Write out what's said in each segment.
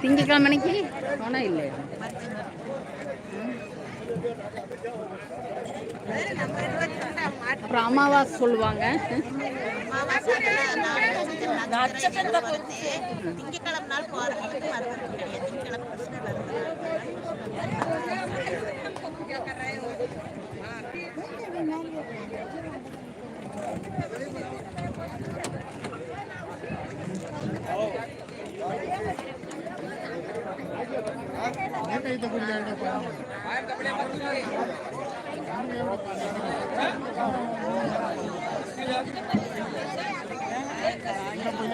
திங்கக்கிழமை அன்னைக்கு போனா இல்லை அப்புறம் அமாவாசை சொல்லுவாங்க. நட்சத்திரம் வந்து திங்கக்கிழமை நாள் போறதுக்கு மருந்து கிடையாது திங்கக்கிழமை கிருஷ்ணர்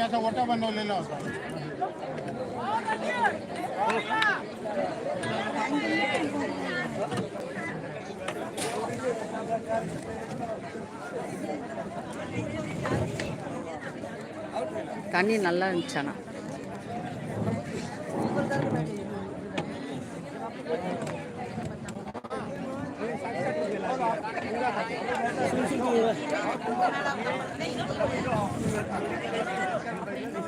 வருது मोठा बनवलेला होता தண்ணி நல்லா இருந்துச்சானா இப்ப அயோத்தி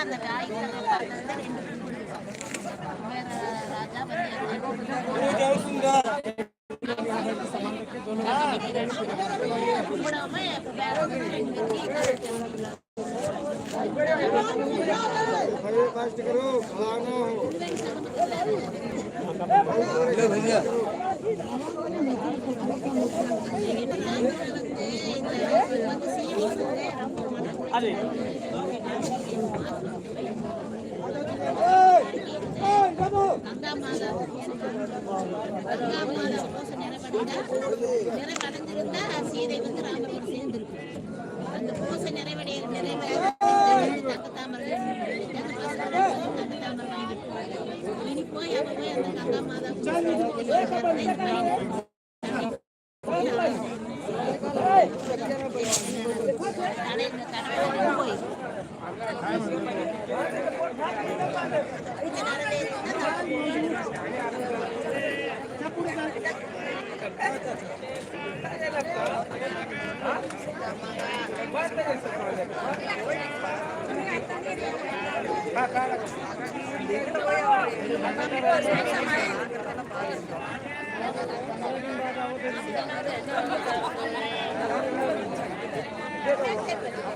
அந்த காய்கறி பார்த்தது ரெண்டு வேற ராஜா கும்பிடாம வேற கங்கா மாதா கங்கா மாதா பூசை நிறைவடைந்திருந்தா சீதை வந்து ராமரோடு சேர்ந்திருக்கும் அந்த பூசை நிறைவடைய நிறைவேற தங்கத்தாமரை தங்கத்தாமரை வாங்கிட்டு போய் அவ போய் அந்த கங்கா மாதா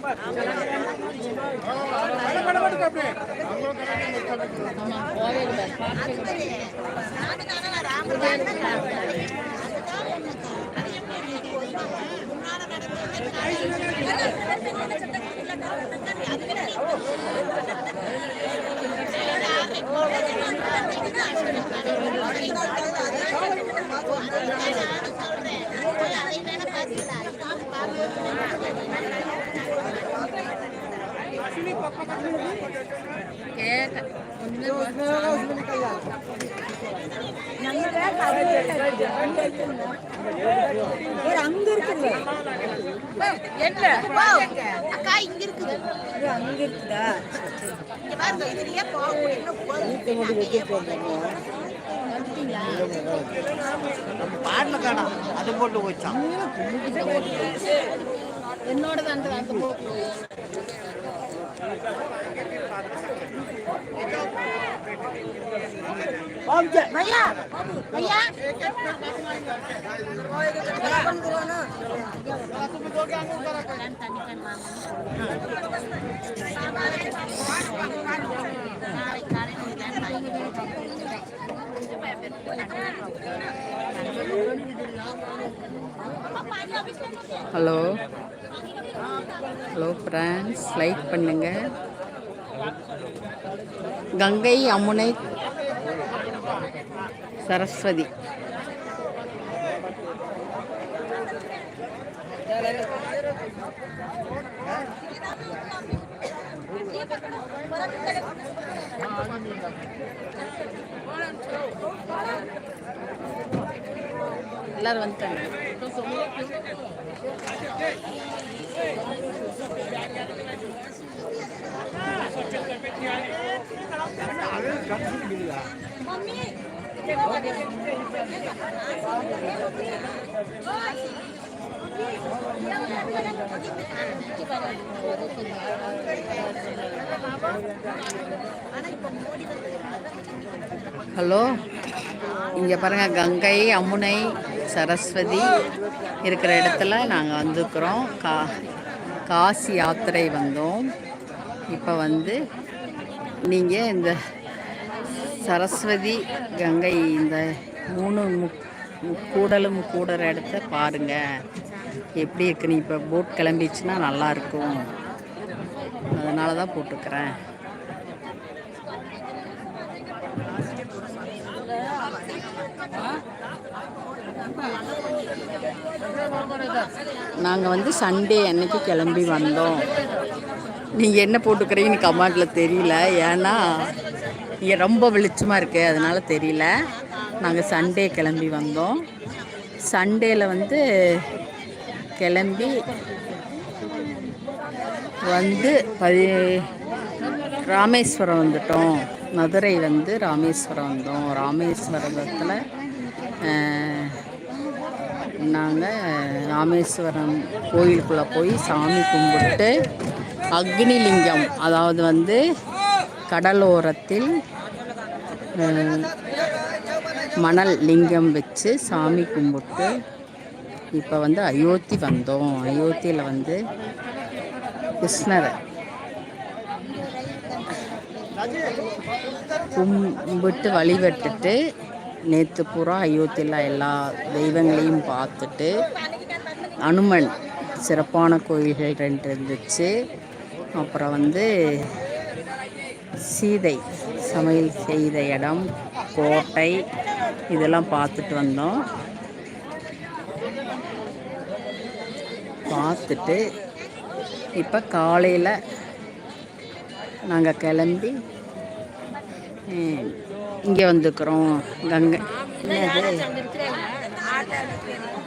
கேட்க அங்க இருக்குது அக்கா இங்க இருக்குது அங்க இருக்குதா இங்க பாருங்க இதுலயே போக முடியும் பாட்டில் அது போட்டு போச்சான் என்னோட அந்த அந்த போக்கு ஹலோ. ஹலோ ஃப்ரெண்ட்ஸ் லைக் பண்ணுங்க. கங்கை அமுனை சரஸ்வதி. எல்லாரும் வந்துட்டாங்க ஹலோ இங்கே பாருங்கள் கங்கை அமுனை சரஸ்வதி இருக்கிற இடத்துல நாங்கள் வந்துருக்குறோம். கா காசி யாத்திரை வந்தோம். இப்போ வந்து நீங்கள் இந்த சரஸ்வதி கங்கை இந்த மூணு மு- முக்கூடலும் கூடுற இடத்த பாருங்கள் எப்படி இருக்குன்னு இப்போ போட் கிளம்பிச்சுன்னா நல்லாயிருக்கும் அதனால தான் போட்டுக்கிறேன் நாங்கள் வந்து சண்டே அன்னைக்கு கிளம்பி வந்தோம். நீங்கள் என்ன போட்டுக்கிறீங்கன்னு கமெண்டில் தெரியல. ஏன்னா இங்கே ரொம்ப வெளிச்சமாக இருக்கு. அதனால் தெரியல. நாங்கள் சண்டே கிளம்பி வந்தோம். சண்டேயில் வந்து கிளம்பி வந்து பதி ராமேஸ்வரம் வந்துட்டோம். மதுரை வந்து ராமேஸ்வரம் வந்தோம். ராமேஸ்வரத்தில் நாங்கள் ராமேஸ்வரம் கோயிலுக்குள்ளே போய் சாமி கும்பிட்டு அக்னிலிங்கம் அதாவது வந்து கடலோரத்தில் மணல் லிங்கம் வச்சு சாமி கும்பிட்டு இப்போ வந்து அயோத்தி வந்தோம். அயோத்தியில் வந்து கிருஷ்ணரை. கும்பிட்டு வழிபட்டுட்டு நேற்று பூரா அயோத்தியில் எல்லா தெய்வங்களையும் பார்த்துட்டு அனுமன் சிறப்பான கோயில்கள் ரெண்டு இருந்துச்சு. அப்புறம் வந்து சீதை சமையல் செய்த இடம் கோட்டை இதெல்லாம் பார்த்துட்டு வந்தோம். பார்த்துட்டு இப்போ காலையில் நாங்கள் கிளம்பி இங்கே வந்துக்கிறோம். கங்கை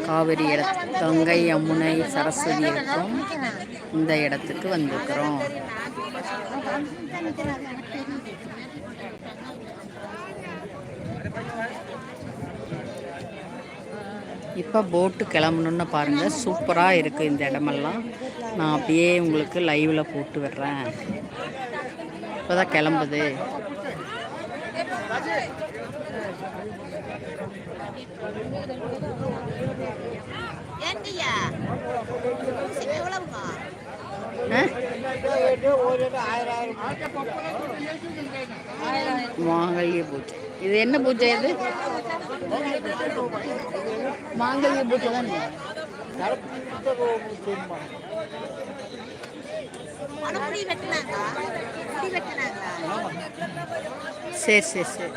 காவிரி இட கங்கை யமுனை சரஸ்வதி இருக்கும். இந்த இடத்துக்கு வந்துக்கிறோம் இப்போ போட்டு கிளம்பணுன்னு பாருங்கள் சூப்பராக இருக்குது இந்த இடமெல்லாம். நான் அப்படியே உங்களுக்கு லைவில் போட்டு விடுறேன். இப்போ தான் கிளம்புது மாங்கல்ய பூஜை இது என்ன பூஜை இது? மாங்கல்ய பூஜை தானே? சரி சரி சரி.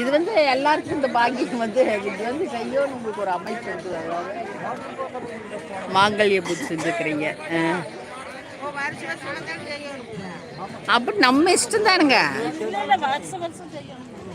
இது வந்து எல்லாருக்கும் இந்த பாக்கியம் வந்து இது வந்து கையோடு உங்களுக்கு ஒரு அமைப்பு வந்து மாங்கல்ய பூஜை செஞ்சுக்கிறீங்க ஆ. அப்படி நம்ம இஷ்டம் தானுங்க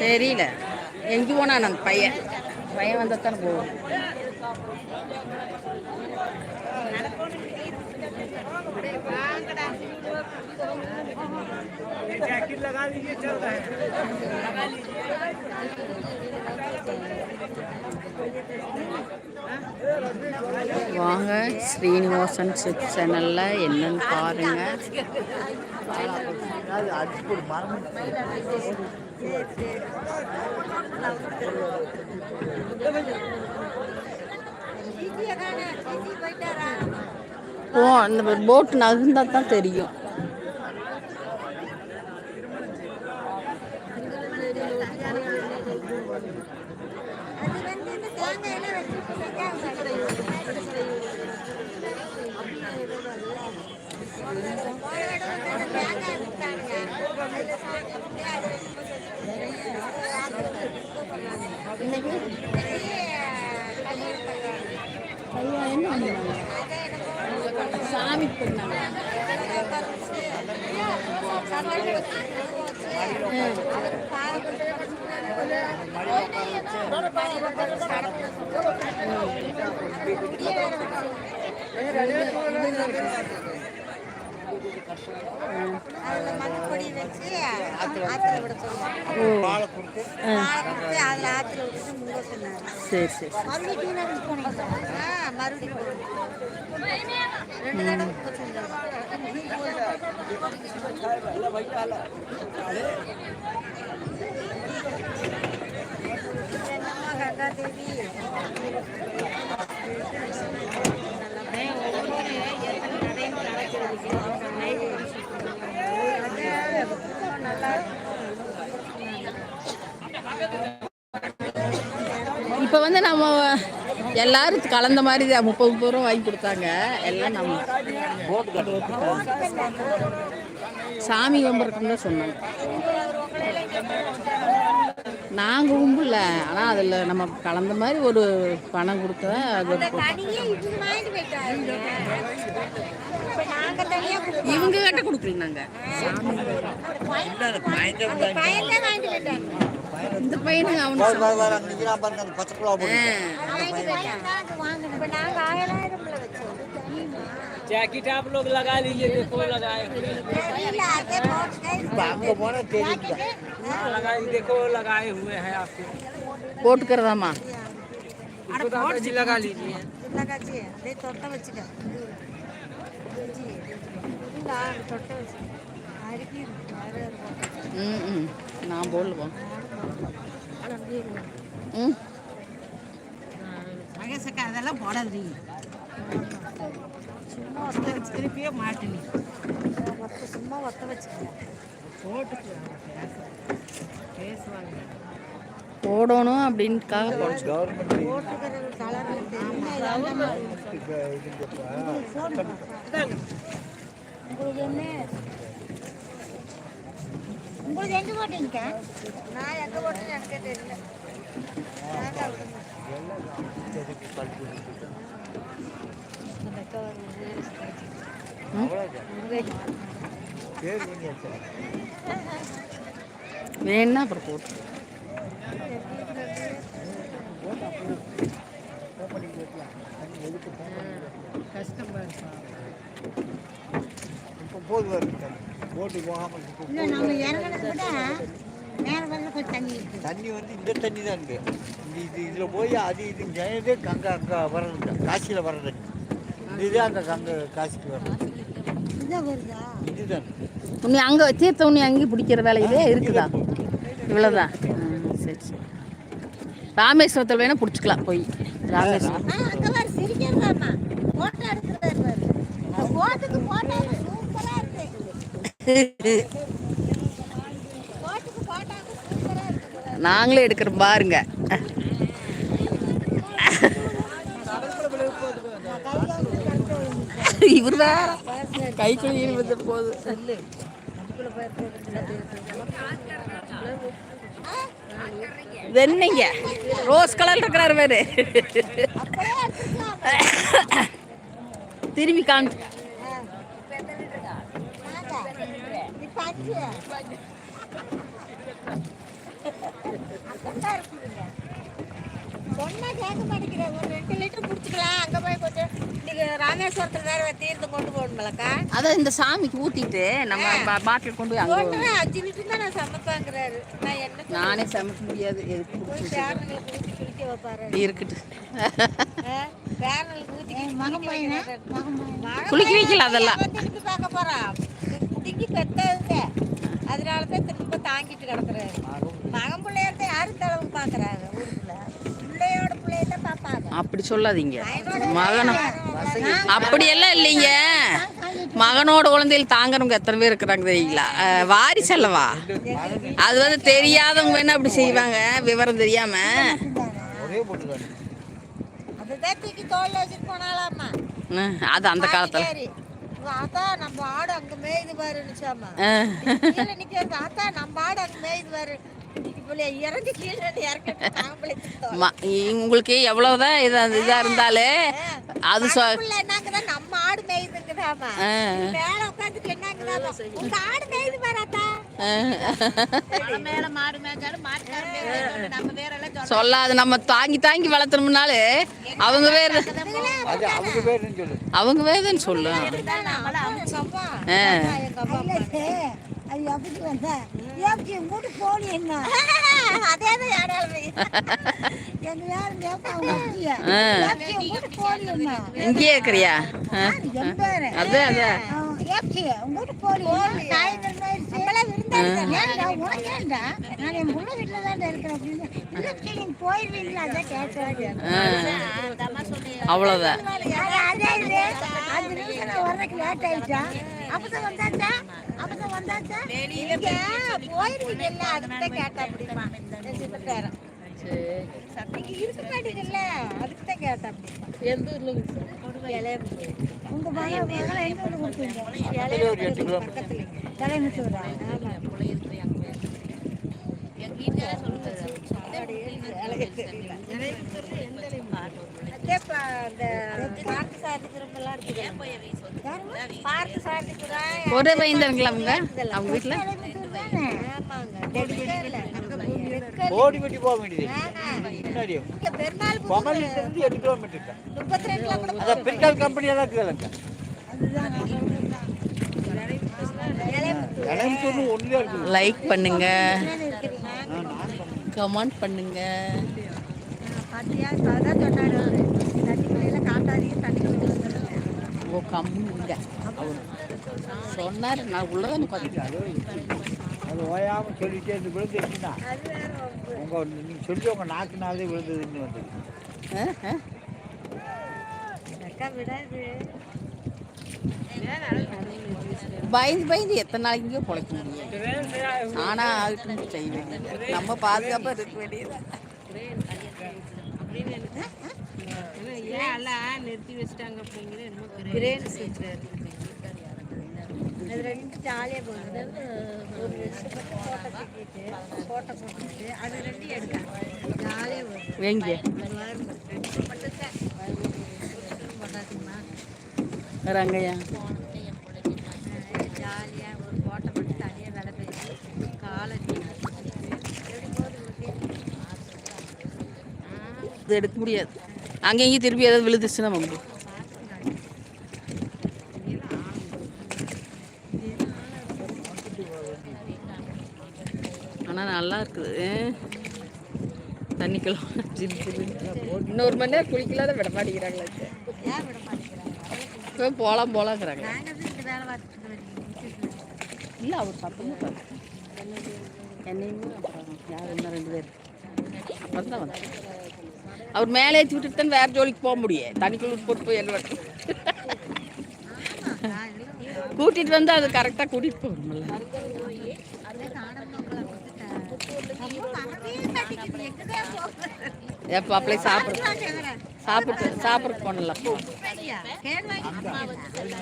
தெரியல. எங்கே போனான் அந்த பையன். பையன் வந்தால் தானே போவோம். வாங்கடா வாங்க ஸ்ரீனிவாசன் சிப் சேனலில் என்னன்னு பாருங்க. ஓ அந்த போட் நகர்ந்தா தான் தெரியும் அது வந்து இந்த தேங்காய் எல்லாம் வச்சு செஞ்சா தேங்காய் விட்டாங்க அதுல சாப்பிட்டு அது இன்னைக்கு கல்யாணம் பண்ணாங்க சாமி பண்ணாங்க மண்பொடி வச்சு ஆத்துல விட சொல்லுவாங்க பாலை கொடுத்து விட்டுட்டு முங்க சொன்னாங்க சரி சரி மறுபடியும் ஆ, மறுபடியும் ரெண்டு தடவை கங்கா தேவி? நல்லா இப்போ வந்து நம்ம எல்லாரும் கலந்த மாதிரி தான் முப்பது முப்பது ரூபா வாங்கி கொடுத்தாங்க. எல்லாம் நம்ம சாமி கும்பிட்றதுன்னு தான் சொன்னாங்க. நாங்கள் கும்பிடல. ஆனால் அதில் நம்ம கலந்த மாதிரி ஒரு பணம் கொடுத்தா அது இவங்க வாங்கிட்டு போயிட்டாங்க. இப்ப நாங்க தனியா கொடுத்தோம். இவங்க கிட்ட கொடுக்கல நாங்கள் அந்த பையன் தான் வாங்கிட்டு போயிட்டாங்க. இந்த பையனுங்க வர அவனுக்கு வர வர அங்க நிக்கிறா பாருங்க அந்த பச்சை குழா போட்டு வாங்கிட்டு போயிட்டாங்க. அது வாங்கணும். இப்ப நாங்க ஆயிரம்ல வச்சோம். जैकेट आप लोग लगा लीजिए देखो लगाए हुए हैं। தெரியல, அதே போட்டுட்டே இப்ப அங்க போனா தெரியுது हाँ, लगाए देखो लगाए हुए हैं आपके போட்டுக்கிறதாம்மா इसको दादा जी लगा लीजिए ம் ம். நான் இருக்கும். ம். மகேசக்கா அதெல்லாம் போடாதீங்க சும்மா ஒத்த வச்சு திருப்பியே மாட்டினி ஒத்த- சும்மா ஒத்த வச்சுக்க. பேசுவாங்க போடணும் அப்படின்ட்டுக்காக போடணும் கவர்மெண்ட் போட்டுக்கிற கலர் தெரியுமா? உங்களுக்கு என்ன? உங்களுக்கு போட்டீங்க? நான் எங்க போட்டேன்னு எனக்கே தெரியல. வேணும்னா அப்புறம் போட்டு. இப்போ போது வருது போட்டு போகாமல் இப்போ இல்லை நம்ம இறங்கினதை விட மேலே வந்து கொஞ்சம் தண்ணி இருக்கு. தண்ணி வந்து இந்த தண்ணி தான் இருக்கு. இது இதில் போய் அது இது ஜெயதே அங்கே அங்கே வர்றது காசியில் வர்ற தண்ணி. இதுதான் அங்கே அங்கே காசிக்கு வர்றது. வருதா? இதுதான். உன்னை அங்கே தீர்த்த உன்னை அங்கேயும் பிடிக்கிற வேலையிலே இருக்குதா? இவ்வளோதான் சரி சரி. ராமேஸ்வரத்தில் வேணால் பிடிச்சிக்கலாம் போய். ராமேஸ்வரம் ஆ அங்கே வர சிரிக்கிறதாம்மா ஃபோட்டோ எடுக்கிறாரு பாரு இந்த ஃபோட்டுக்கு ஃபோட்டோ சூப்பராக நாங்களே எடுக்கிறோம் பாருங்க. இவர் வேற. கைக்குள்ள ஈடுபட்டு போகுது. என்னங்க ரோஸ் கலர் இருக்கிறாரு வேறு திரும்பி காமிச்சு இப்போ அஞ்சு அப்படிதான் இருக்குதுங்க சொன்னா கேட்க மாட்டேங்கிறேன் ஒரு ரெண்டு லிட்டர் குடிச்சுக்கலாம் அங்க போய் கொஞ்சம் இன்னைக்கு ராமேஸ்வரத்துல வேற தீர்த்து கொண்டு போகணும்லக்கா அதான் இந்த சாமிக்கு ஊற்றிட்டு நம்ம பாட்டில் கொண்டு போய் அங்கே ஒன்று அஞ்சு லிட்டர் தான் நான் சமைப்பேங்கிறாரு. நான் என்ன? நானே சமைக்க முடியாது. எதுக்கு போய் பேரனுங்களுக்கு ஊற்றி குளிக்க வைப்பாரு. இருக்கட்டு பேரனுங்களுக்கு ஊற்றி குளிக்க வைக்கல அதெல்லாம். பார்க்க குட்டிக்கு பெத்தது அதனால தான் திரும்ப தாங்கிட்டு கிடக்குறாரு. மகன் பிள்ளையர்த்த யாரும் தளவு பார்க்கறாங்க ஊருக்குள்ள பிள்ளையோட பிள்ளையெல்லாம் பார்ப்பாங்க. அப்படி சொல்லாதீங்க. மகனும் அப்படியெல்லாம் இல்லைங்க. மகனோட குழந்தைகள் தாங்குறவங்க எத்தனை பேர் இருக்கிறாங்க தெரியுங்களா? அஹ், வாரிசு அல்லவா? அது வந்து தெரியாதவங்க வேணா அப்படி செய்வாங்க. விவரம் தெரியாம. அது அந்த காலத்துல. அதான் நம்ம ஆடு அங்க மேயுது பாரு நிச்சாமா நிக்கிறது அத்தா நம்ம ஆடு அங்க மேயுது பாரு. உங்களுக்கு எவ்வளவுதான் இது இதா இருந்தாலே அது சொ நம்ம ஆடு மேல உட்காந்துட்டு என்னங்குதாமா உங்க மேயுது சொல்லாது நம்ம தாங்கி தாங்கி வளர்த்தணும்னாலே அவங்க வேறு அவங்க பேருன்னு சொல்லு. அது எப்படி வந்த. ஏப்டி மூட்டு போனி என்ன? அதே தான் யாராலும் எங்க யாரும் கேட்பாங்க இங்கேயே இருக்கிறியா? ஆ, என் பேரு அதான் அதான். ஏப்டி உங்ககிட்ட போலி. சாயந்தரம் ஆயிடுச்சு ஏன்டா உனக்கு ஏன்டா? நான் என் புள்ள வீட்டுல தான் இருக்கிறேன் அப்படின்னு. இல்லை அதான் கேட்கறேன். அவ்வளோதான் அதே இது அஞ்சு நிமிஷம் நான் வர்றதுக்கு லேட் ஆயிடுச்சா? அப்பதான் வந்தாச்சா? அப்பதான் வந்தாச்சா? போயிருவீங்கல்ல அதுக்கு தான் கேட்டா அப்படிமா. நீங்க இருக்க மாட்டீங்கல்ல அதுக்கு தான் கேட்டா அப்படிமா எந்த ஊர்ல உங்க மகன் மகளை எங்க கொண்டு கொடுத்தீங்க பக்கத்துல ஒரு எட்டு கிலோமீட்டர் தலைமுத்தூரா அதே பா- அந்த பார்த்து சாதிக்கிறவங்கலாம் இருக்குது. பார்த்து சாதிக்கிறேன் ஒரே பையன் தானுங்களா அவங்க அவங்க வீட்டில் ஓடி வெட்டி போக வேண்டியது. முன்னாடி இங்க பெருநாள் புது பமலிலிருந்து எட்டு கிலோமீட்டர் அதான் பிரிக்கால் கம்பெனியெல்லாம் கேளுங்க லைக் பண்ணுங்க. கமெண்ட் பண்ணுங்க. ஓ கம்முங்க அவர். சொன்னார். நான் உள்ளதானே பார்த்துட்டேன் அது ஓயாமல் சொல்லிட்டே இருந்து வேற வம்பு. உங்கள் நீங்கள் சொல்லி உங்கள் நாக்குனாலே விழுந்ததுன்னு வந்தது பயந்து பயந்து எத்தனை நாளைக்கு பொழைக்க முடியும் ஆனா அதுக்கு செய்ய வேண்டியது நம்ம பாதுகாப்பாக இருக்க வேண்டியது ஏன் எல்லாம் நிறுத்தி வச்சுட்டாங்க அப்படிங்கிற இது அது ரெண்டு ஜாலியாக போகுது. ஒரு ரெண்டு ஃபோட்டோ தூக்கிட்டு ஃபோட்டோ போட்டுட்டு அது ரெண்டு எடுக்கலாம் ஜாலியாக போகுது வேங்க அது ரங்கையா ஜாலியாக ஒரு ஃபோட்டோ மட்டும் தனியாக வேலை போயிடுச்சு காலை எடுக்க முடியாது. அங்கே இங்கேயும் திருப்பி ஏதாவது விழுந்துச்சுன்னா வம்பு ஆனால் நல்லா இருக்குது ஜில்லுன்னு. இன்னொரு மணி நேரம் குளிக்கலாத விட மாட்டேங்கிறாங்களே இப்போ போகலாம் போகலாங்கிறாங்க தான் இல்லை அவர் சத்தமாக என்னையும் அப்புறம் யார் இன்னும் ரெண்டு பேர்? வந்தா வந்தா அவர் மேலே ஏற்றி விட்டுட்டு தான் வேறு ஜோலிக்கு போக முடியும் தண்ணிக்குள்ள போட்டு போய் என்ன கூட்டிகிட்டு வந்து அது கரெக்டாக கூட்டிகிட்டு போகணும்ல. எப்போ அப்படியே சாப்பிடு. சாப்பிட்டு சாப்பிட போனல.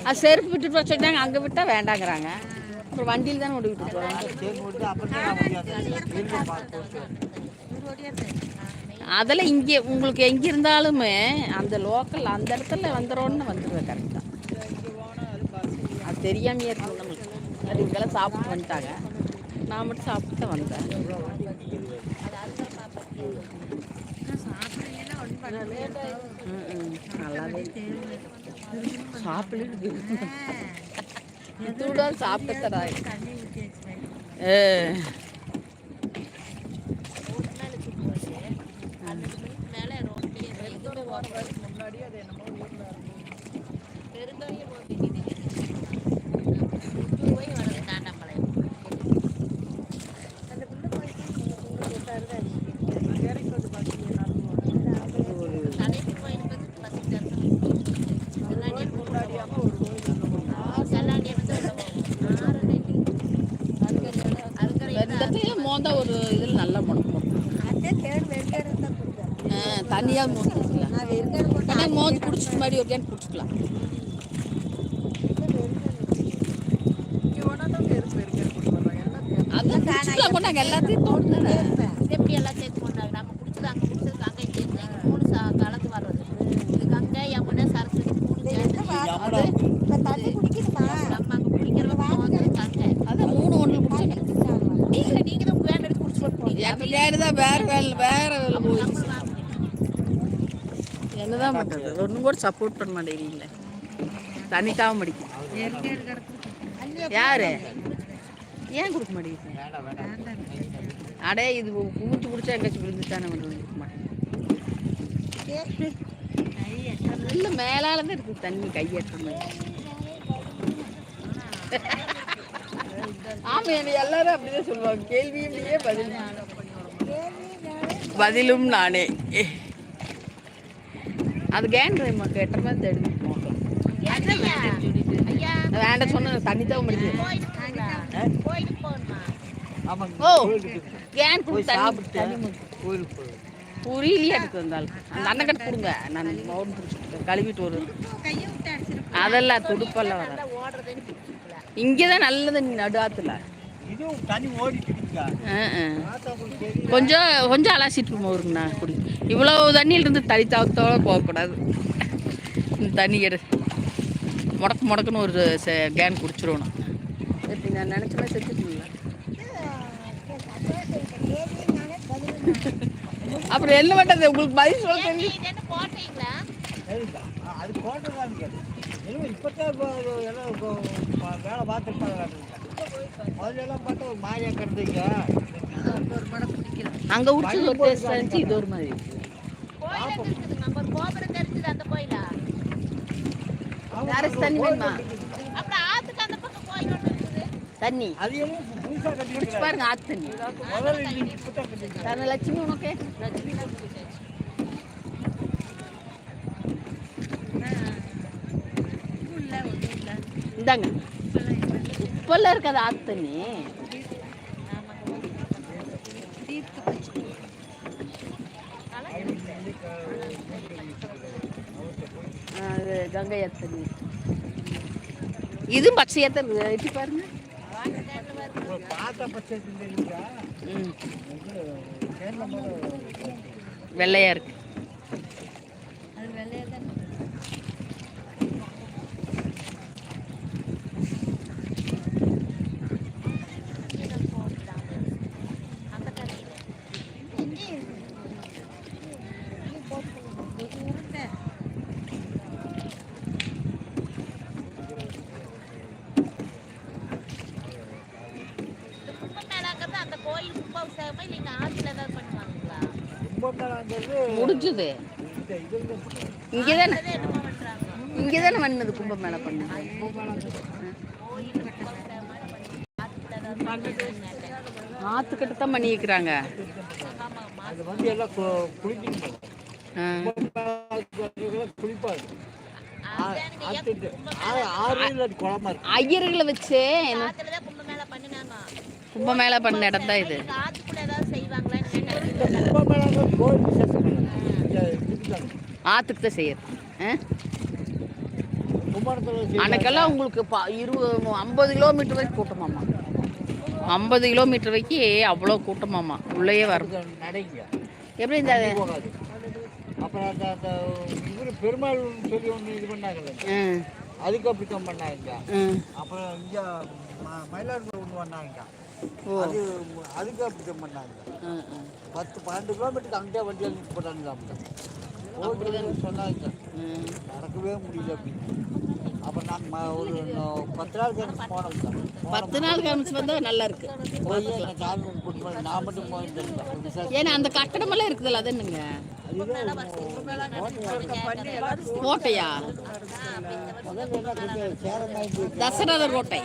அது செருப்பு விட்டுட்டு வர சொன்னாங்க அங்கே விட்டால் வேண்டாங்கிறாங்க. அப்புறம் வண்டியில் தானே விட்டு விட்டு போகிறாங்க அதெல்லாம் இங்கே உங்களுக்கு எங்கே இருந்தாலுமே அந்த லோக்கல் அந்த இடத்துல வந்துடும்னு வந்துடுவேன் கரெக்டாக அது தெரியாமையே இருக்கும் நம்மளுக்கு. அது இங்கெல்லாம் சாப்பிட்டு வந்துட்டாங்க. நான் மட்டும் சாப்பிட்டு தான் வந்தேன் ம், ம். நல்லாவே சாப்பிடுது. இதோட சாப்பிட்டதா? ஏ மேலே ரோட்லயே எதுவுமே போகிறதுக்கு முன்னாடி அது என்னமோ ஊரில் பெருந்தொழில் போய் வர்றது தாண்டாம்பாளையம் கடைக்கு போயிருப்பது பஸ் செல்லாண்டியை வந்து உள்ள போகும் அருகரை வெந்தத்தையும் மோந்த ஒரு இதில் நல்லா முடக்கும் அதே தேடு வெறுக்கிறது தான் நான் வெறுக்கிறது போட்டு உடனே மோந்து குடிச்சிட்டு மாதிரி ஒரு கேன் குடிச்சிக்கலாம். அதான் குடிச்சிக்கலாம் எல்லாத்தையும் தோணுதானே எப்படி எல்லாம் சேர்த்து கொண்டாங்க. நம்ம குடிச்சது அங்கே குடிச்சது அங்கே சேர்த்து மூணு சா கலந்து வர்றது. இது கங்கை யமுனை சரஸ்வதி மூணு குடிக்கணுமா நம்ம அங்கே குடிக்கிறவங்க கங்கை அதான் மூணு ஒன்று குடிச்சிக்கலாம் நீங்களே நீங்கள் தான் வேன் எடுத்து குடிச்சு வேறு வேலை வேறு என்னதான் பண்ணுறது ஒன்றும் கூட சப்போர்ட் பண்ண மாட்டேங்கிறீங்களே தனிக்காக மடிக்கும். யாரு? ஏன் கொடுக்க மாட்டேங்குது அடே இது குமிச்சு பிடிச்சா எங்கேயாச்சும் விழுந்துட்டானே கொடுக்க மாட்டேன். இல்லை மேலால இருக்குது தண்ணி கையேற்ற மாதிரி. ஆமா என்ன எல்லாரும் அப்படிதான் சொல்லுவாங்க. கேள்வியும் பதில். பதிலும் நானே. அது கேன் ட்ரைமா கெட்ட மாதிரி தேடி ஐயா. வேண்டாம் சொன்ன தண்ணி தான் ஆமாங்க. ஓ. கேன் சாப்பிட்டு புரியலையே எடுத்து வந்தாலும் அந்த அண்ணன் கட்டு கொடுங்க. நான் மவுண்ட் பிடிச்சிட்டு கழுவிட்டு ஒரு அதெல்லாம் துடுப்பெல்லாம் பிடிச்சிக்கலாம் இங்கே தான் நல்லது நீ நடு ஆற்றுல இதுவும் தண்ணி ஓடிட்டு இருக்கா பார்த்தா உங்களுக்கு தெரியும். கொஞ்சம் கொஞ்சம் அலாசிட்டு போருங்கண்ணா குடி இவ்வளோ தண்ணியில இருந்து தனி தாக்கத்தோட போகக்கூடாது. இந்த தண்ணி எடு. முடக்கு முடக்குன்னு ஒரு சே- கேன் குடிச்சிடணும் எப்படி நான் நினச்ச மாதிரி செஞ்சுட்டீங்களா அப்புறம் என்ன பண்ணுறது உங்களுக்கு பதில் சொல்ல தெரியும். இது என்ன போட்டீங்களா? சரிங்களா ஆ, அது போட்டதான் இப்போ வேலை பார்த்துருப்பாங்க அங்கே உடிச்சு ஒரு டேஸ்ட் இருந்துச்சு இது ஒரு மாதிரி தண்ணி பாருங்க ஆத்து தண்ணி. லட்சுமி உனக்கு? லட்சுமி. இந்தாங்க. உப்பெல்லாம் இருக்காது ஆத்து அது கங்கை ஆத்து இது இது பச்சையாத்தான் இருக்குது. எட்டி பாருங்க. இப்போ பார்த்தா பச்சை தெரியுங்களா ம் இது கேரளா மாதிரி வெள்ளையா இருக்கு அந்த கடையில் இந்த கும்பமேளாங்கிறது அந்த கோயில் கும்பாபிஷேகமா இல்லை இங்கே ஆற்றுல ஏதாவது பண்ணுவாங்களா கும்பமேளாங்கிறது முடிஞ்சது. இந்த இது இங்கே தானே அதே என்னமோ பண்ணுறாங்க இங்கே தானே வந்தது கும்பமேளா பண்ணு ஆற்றுக்கிட்ட தான் பண்ணி வைக்கிறாங்க அது வந்து எல்லாம் குளிக்கணும் இருக்கு. ஐயர்களை வச்சே கும்பமேளா பண்ண இடம் தான் இது. ஆற்றுக்கு தான் செய்யறது. அன்னைக்கெல்லாம் உங்களுக்கு பா இருபது ஐம்பது கிலோமீட்டர் வரைக்கும் கூட்டமாமா ஐம்பது கிலோமீட்டர் வரைக்கும் அவ்வளோ கூட்டமாமா உள்ளேயே வரும். எப்படி இந்த போகாது. அப்புறம் அந்த அந்த இவர் பெருமாள் சொல்லி ஒன்று இது பண்ணாங்கல்ல. அதுக்கு அப்படித்தான் பண்ணாங்க. ஆ, அப்புறம் இங்கே மயிலாடுதுறை ஒன்று பண்ணாங்க. அது அதுக்கு அப்படித்தான் பண்ணாங்க. ஆ, ஆ. பத்து பன்னெண்டு கிலோமீட்டருக்கு அங்கேயே வண்டி எழுதி போட்டாங்க போட்டு சொன்னாங்க. நடக்கவே முடியல அப்படின்னு அப்புறம் நாங்கள் ஒரு பத்து நாள் கழிச்சு போனோம் சார். பத்து நாள் கழிச்சு வந்தா நல்லா இருக்கு. போய் என்ன சாமி கூட்டு நான் மட்டும் விசாரிச்சு ஏன்னா அந்த கட்டடமெல்லாம் இருக்குதுல்ல அது என்னங்க கோட்டையா? தசரதர் கோட்டை.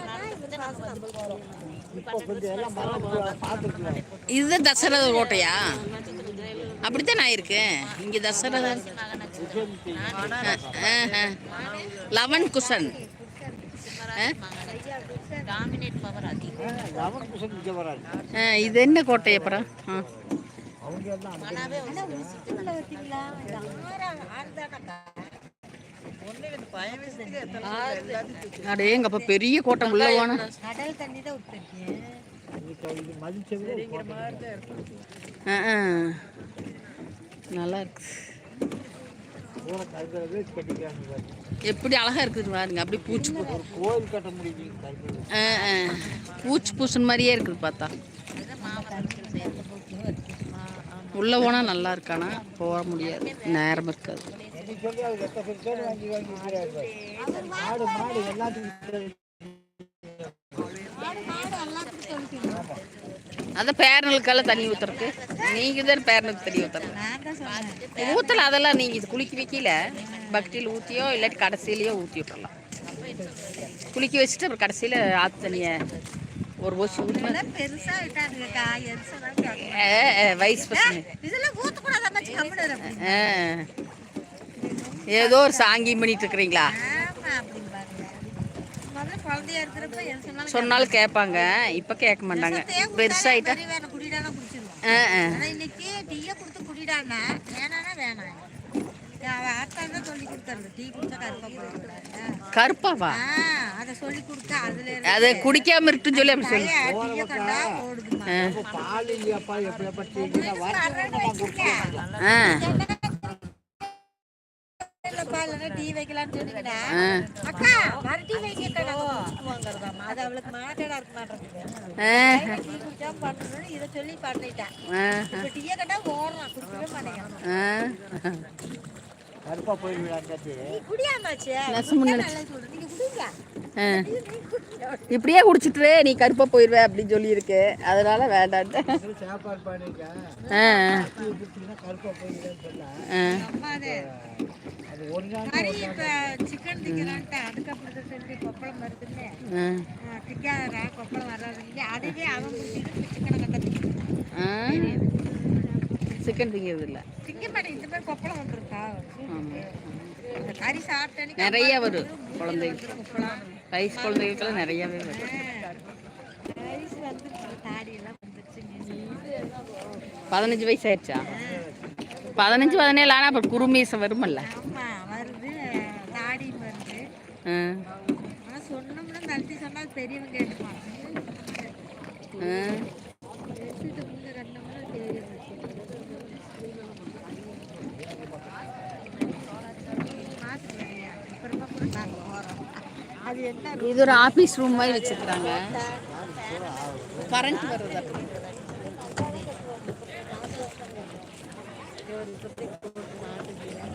பார்த்துருக்கலாம் இதுதான் தசரதர் கோட்டையா? அப்படித்தான் நான் இருக்கேன். இங்கே தசரதர் லவன் குஷன். இது என்ன கோட்டை அப்புறம்? அடே எங்கப்பா பெரிய கோட்டை உள்ள போன கடல் தண்ணி தான் நல்லா இருக்கு. எப்படி அழகா இருக்குது பாருங்க அப்படி பூச்சி பூ ஒரு கோயில் கட்ட ஆ. பூச்சி பூசன் மாதிரியே இருக்குது பார்த்தா. உள்ள போனா நல்லா இருக்கானா போக முடியாது. நேரம் இருக்காது. அதான் பேரனுக்கெல்லாம் தண்ணி ஊத்துறதுக்கு. நீங்க தான் பேரனுக்கு தண்ணி ஊத்துறது ஊத்தல அதெல்லாம் நீங்க இது குளிக்க வைக்கல. பக்டியில் ஊத்தியோ இல்லாட்டி கடைசியிலயோ ஊத்தி விட்டுறலாம். குளிக்க வச்சுட்டு அப்புறம் கடைசியில ஆத்து தண்ணிய ஒரு ஓசி ஊற்றினா வயசு பசங்க. ஆ. ஏதோ ஒரு சாங்கியம் பண்ணிட்டு இருக்கிறீங்களா ஆமா அப்படின்னு பாருங்க முதல்ல குழந்தையா இருக்கிறப்ப எது சொன்னாலும் கேட்பாங்க. இப்ப கேட்க மாட்டாங்க. பெருசாயிட்டா குடிடானா குடிச்சிருவோம். இன்னைக்கு டீயை கொடுத்து குடிடானா வேணானா வேணாம். கருப்பாவா? அதை சொல்லி கொடுத்தா அதுல இருந்து அது குடிக்காம இருக்குன்னு சொல்லி அப்படி சொல்லு டீ வைக்கலாம்னு சொன்னீங்கன்னா அக்கா டீ வாங்குறதாமா அது அவளுக்கு மாட்டேடா இருக்க மாட்டேங்குது இதை சொல்லி பண்ணிட்டேன். இப்போ டீயை கண்டா ஓடுறான் குடிக்கவே மாட்டேங்கிறான். கருப்பா. இப்படியே குடிச்சிட்டு நீ கருப்பா போயிடுவ அப்படின்னு சொல்லியிருக்கு. அதனால வேண்டான்ட்டு. சாப்பாடு இப்போ சிக்கன் திங்கிறான்ட்டு அதுக்கு அப்படி சொல்லி கொப்பளம் திக்காதடா கொப்பளம் வராதுன்னு அதுவே அவன் சிக்கனை கட்ட சிக்கன் திங்கிறது இல்லை திங்க மாட்டேன் இந்த மாதிரி கொப்பளம் வந்துருக்கா? கறி சாப்பிட்டேன்னு நிறைய வரும் குழந்தைங்க வயசு குழந்தைகளுக்கெல்லாம் நிறையவே வரும். ரைஸ் வந்து வந்துருச்சு பதினஞ்சு வயசு ஆயிடுச்சா பதினஞ்சு பதினேழு ஆனால் அப்புறம் குருமீசம் வருமல்ல. வருது தாடி வருது. சொன்னோம்னா நன்றி சொன்னா அது பெரியவங்க என்ன இது ஒரு ஆஃபீஸ் ரூம் மாதிரி வச்சுருக்குறாங்க கரண்ட் வருது மாட்டாம